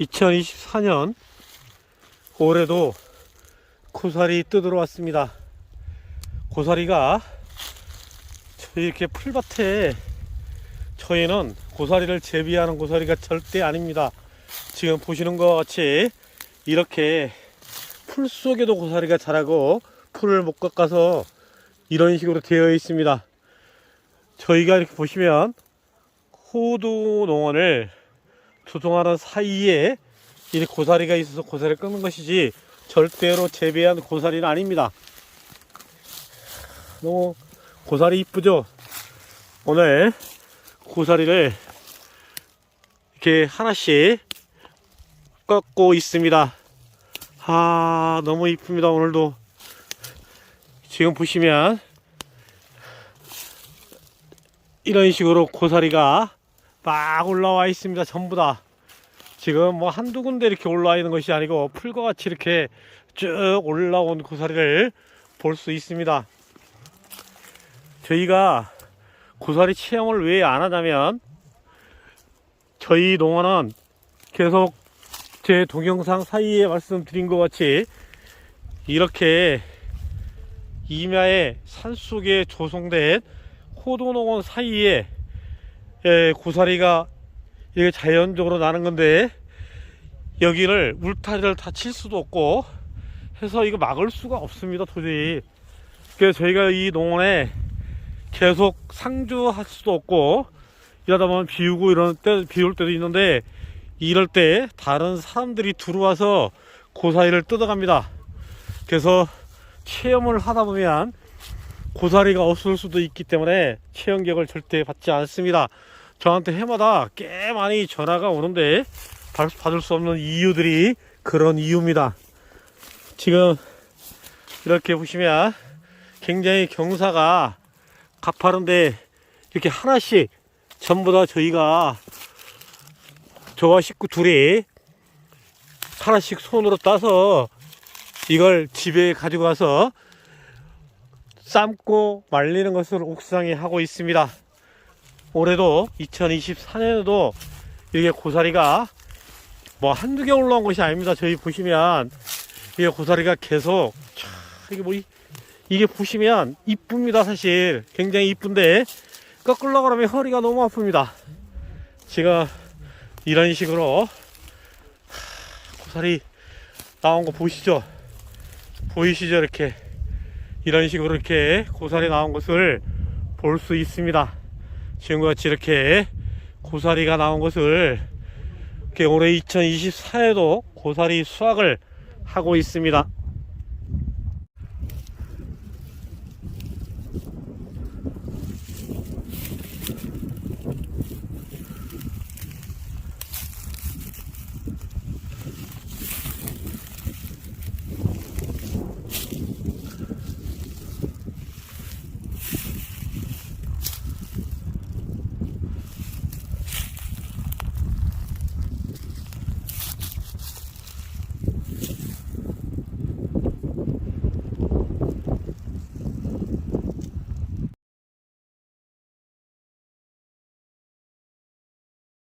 2024년 올해도 고사리 뜯으러 왔습니다. 고사리가 이렇게 풀밭에 저희는 고사리를 재배하는 고사리가 절대 아닙니다. 지금 보시는 것 같이 이렇게 풀 속에도 고사리가 자라고 풀을 못 깎아서 이런 식으로 되어 있습니다. 저희가 이렇게 보시면 호두 농원을 조종하는 사이에 이 고사리가 있어서 고사리를 꺾는 것이지 절대로 재배한 고사리는 아닙니다. 너무 고사리 이쁘죠? 오늘 고사리를 이렇게 하나씩 꺾고 있습니다. 아, 너무 이쁩니다. 오늘도 지금 보시면 이런 식으로 고사리가 막 올라와 있습니다. 전부 다. 지금 뭐 한두 군데 이렇게 올라와 있는 것이 아니고 풀과 같이 이렇게 쭉 올라온 고사리를 볼 수 있습니다. 저희가 고사리 체험을 왜 안 하냐면 저희 농원은 계속 제 동영상 사이에 말씀드린 것 같이 이렇게 임야의 산속에 조성된 호도농원 사이에 예, 고사리가 이게 자연적으로 나는 건데 여기를 울타리를 다 칠 수도 없고 해서 이거 막을 수가 없습니다 도저히. 그래서 저희가 이 농원에 계속 상주할 수도 없고 이러다 보면 비우고 이런 때 비올 때도 있는데 이럴 때 다른 사람들이 들어와서 고사리를 뜯어갑니다. 그래서 체험을 하다 보면 고사리가 없을 수도 있기 때문에 체험객을 절대 받지 않습니다. 저한테 해마다 꽤 많이 전화가 오는데 받- 받을 수 없는 이유들이 그런 이유입니다. 지금 이렇게 보시면 굉장히 경사가 가파른데 이렇게 하나씩 전부 다 저희가 저와 식구 둘이 하나씩 손으로 따서 이걸 집에 가지고 가서 삶고 말리는 것을 옥상에 하고 있습니다. 올해도 2024년에도 이게 고사리가 뭐 한두 개 올라온 것이 아닙니다. 저희 보시면 이게 고사리가 계속 촤, 이게 뭐 이, 이게 보시면 이쁩니다. 사실 굉장히 이쁜데 꺾으려고 그러면 허리가 너무 아픕니다. 지금 이런 식으로 하, 고사리 나온 거 보시죠? 보이시죠? 이렇게 이런 식으로 이렇게 고사리 나온 것을 볼 수 있습니다. 지금과 같이 이렇게 고사리가 나온 것을 이렇게 올해 2024에도 고사리 수확을 하고 있습니다.